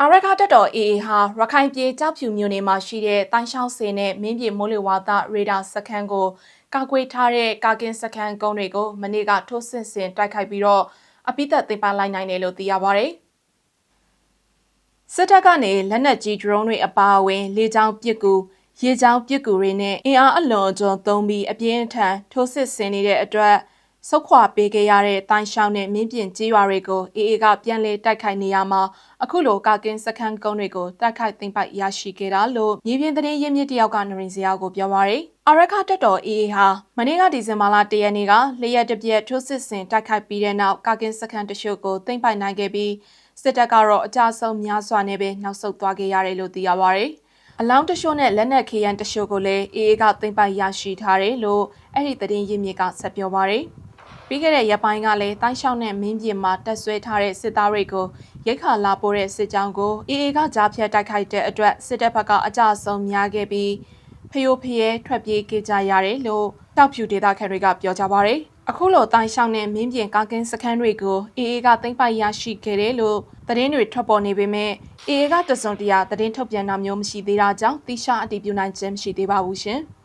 အာရခတက်တော် AA ဟာရခိုင်ပြည်ကြောက်ဖြူမြို့နယ်မှာရှိတဲ့တိုင်းရှောင်းစင်နဲ့မင်းပြည်မိုးလေဝါသရေဒါစခန်းကိုကာကွယ်ထားတဲ့ကာကင်စခန်းကုန်းတွေကိုမနေ့ကထိုးစစ်ဆင်တိုက်ခိုက်ပြီးတော့အပိသက်သိမ်းပိုက်လိုက်နိုင်တယ်လို့သိရပါဗျ။စစ်တပ်ကနေလက်နက်ကြီး drone တွေအပါအဝင်လေကြောင်းပစ်ကူရေကြောင်းပစ်ကူတွေနဲ့အင်အားအလွန်အကျွံသုံးပြီးအပြင်းအထန်ထိုးစစ်ဆင်နေတဲ့အတွက် ဆုတ်ခွာပေးခဲ့ရတဲ့တိုင်းရှောင်းနဲ့မင်းပြင်ကြီးရွာတွေကိုအေအေကပြန်လည်တိုက်ခိုက်နေရမှာအခုလိုကာကင်းစခန်းကုန်းတွေကိုတိုက်ခိုက်သိမ်းပိုက်ရရှိခဲ့တာလို့မြေပြင်သတင်းရင်းမြစ်တယောက်ကနရင်စရာကိုပြောပါရယ်အရခတက်တော်အေအေဟာမနေ့ကဒီဇင်ဘာလ၁ရက်နေ့ကလျက်တပြက်ထိုးစစ်ဆင်တိုက်ခိုက်ပြီးတဲ့နောက်ကာကင်းစခန်းတချို့ကိုသိမ်းပိုက်နိုင်ခဲ့ပြီးစစ်တပ်ကတော့အကြဆုံးများစွာနဲ့ပဲနောက်ဆုတ်သွားခဲ့ရတယ်လို့သိရပါရယ်အလောင်းတရှို့နဲ့လက်နက်ခေရန်တရှို့ကိုလည်းအေအေကသိမ်းပိုက်ရရှိထားတယ်လို့အဲ့ဒီသတင်းရင်းမြစ်ကဆက်ပြောပါရယ် ပြီးခဲ့တဲ့ရက်ပိုင်းကလည်းတိုင်းရှောင်းနဲ့မင်းပြင်မှာတက်ဆွဲထားတဲ့စစ်သားတွေကိုရိတ်ခါလာပို့တဲ့စစ်ကြောင်းကိုအေအေကကြားဖြတ်တိုက်ခိုက်တဲ့အတွက်စစ်တပ်ဘက်ကအကြအဆုံးများခဲ့ပြီးဖျို့ဖျဲထွက်ပြေးခဲ့ကြရတယ်လို့တောက်ဖြူဒေသခံတွေကပြောကြပါရယ်အခုလိုတိုင်းရှောင်းနဲ့မင်းပြင်ကာကင်းစခန်းတွေကိုအေအေကသိမ်းပိုက်ရရှိခဲ့တယ်လို့သတင်းတွေထွက်ပေါ်နေပေမဲ့အေအေကတစုံတရာသတင်းထုတ်ပြန်တာမျိုးမရှိသေးတာကြောင့်တိကျအတည်ပြုနိုင်ခြင်းမရှိသေးပါဘူးရှင်။